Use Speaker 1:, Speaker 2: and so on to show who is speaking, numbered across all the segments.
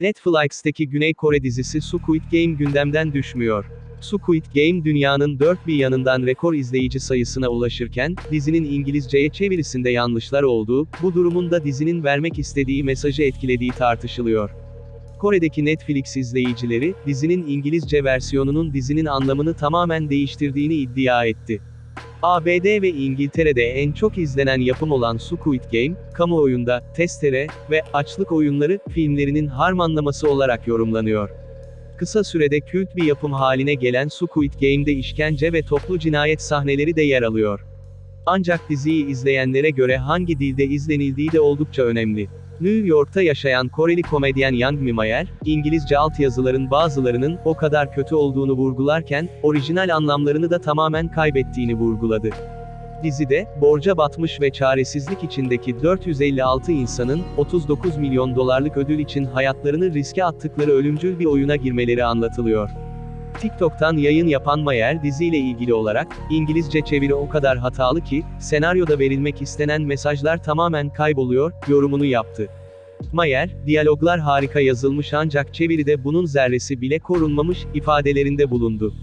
Speaker 1: Netflix'teki Güney Kore dizisi Squid Game gündemden düşmüyor. Squid Game dünyanın dört bir yanından rekor izleyici sayısına ulaşırken, dizinin İngilizceye çevirisinde yanlışlar olduğu, bu durumun da dizinin vermek istediği mesajı etkilediği tartışılıyor. Kore'deki Netflix izleyicileri, dizinin İngilizce versiyonunun dizinin anlamını tamamen değiştirdiğini iddia etti. ABD ve İngiltere'de en çok izlenen yapım olan Squid Game, kamuoyunda, testere ve açlık oyunları filmlerinin harmanlaması olarak yorumlanıyor. Kısa sürede kült bir yapım haline gelen Squid Game'de işkence ve toplu cinayet sahneleri de yer alıyor. Ancak diziyi izleyenlere göre hangi dilde izlenildiği de oldukça önemli. New York'ta yaşayan Koreli komedyen Yang Mi-mayer, İngilizce altyazıların bazılarının o kadar kötü olduğunu vurgularken, orijinal anlamlarını da tamamen kaybettiğini vurguladı. Dizide, borca batmış ve çaresizlik içindeki 456 insanın, 39 milyon dolarlık ödül için hayatlarını riske attıkları ölümcül bir oyuna girmeleri anlatılıyor. TikTok'tan yayın yapan Mayer diziyle ilgili olarak, İngilizce çeviri o kadar hatalı ki, senaryoda verilmek istenen mesajlar tamamen kayboluyor, yorumunu yaptı. Mayer, diyaloglar harika yazılmış ancak çeviride bunun zerresi bile korunmamış, ifadelerinde bulundu.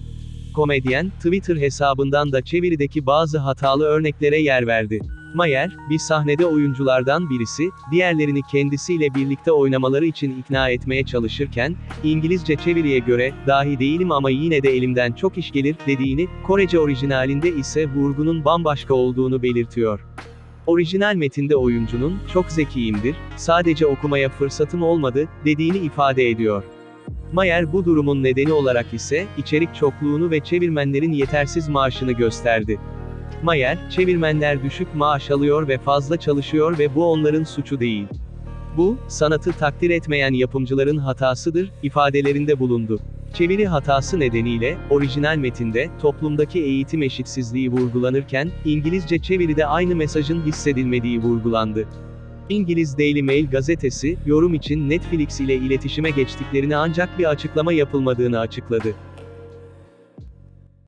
Speaker 1: Komedyen, Twitter hesabından da çevirideki bazı hatalı örneklere yer verdi. Mayer, bir sahnede oyunculardan birisi, diğerlerini kendisiyle birlikte oynamaları için ikna etmeye çalışırken, İngilizce çeviriye göre, dahi değilim ama yine de elimden çok iş gelir, dediğini, Korece orijinalinde ise vurgunun bambaşka olduğunu belirtiyor. Orijinal metinde oyuncunun, çok zekiyimdir, sadece okumaya fırsatım olmadı, dediğini ifade ediyor. Mayer bu durumun nedeni olarak ise, içerik çokluğunu ve çevirmenlerin yetersiz maaşını gösterdi. Mayer, çevirmenler düşük maaş alıyor ve fazla çalışıyor ve bu onların suçu değil. Bu, sanatı takdir etmeyen yapımcıların hatasıdır, ifadelerinde bulundu. Çeviri hatası nedeniyle, orijinal metinde, toplumdaki eğitim eşitsizliği vurgulanırken, İngilizce çeviride aynı mesajın hissedilmediği vurgulandı. İngiliz Daily Mail gazetesi, yorum için Netflix ile iletişime geçtiklerini ancak bir açıklama yapılmadığını açıkladı.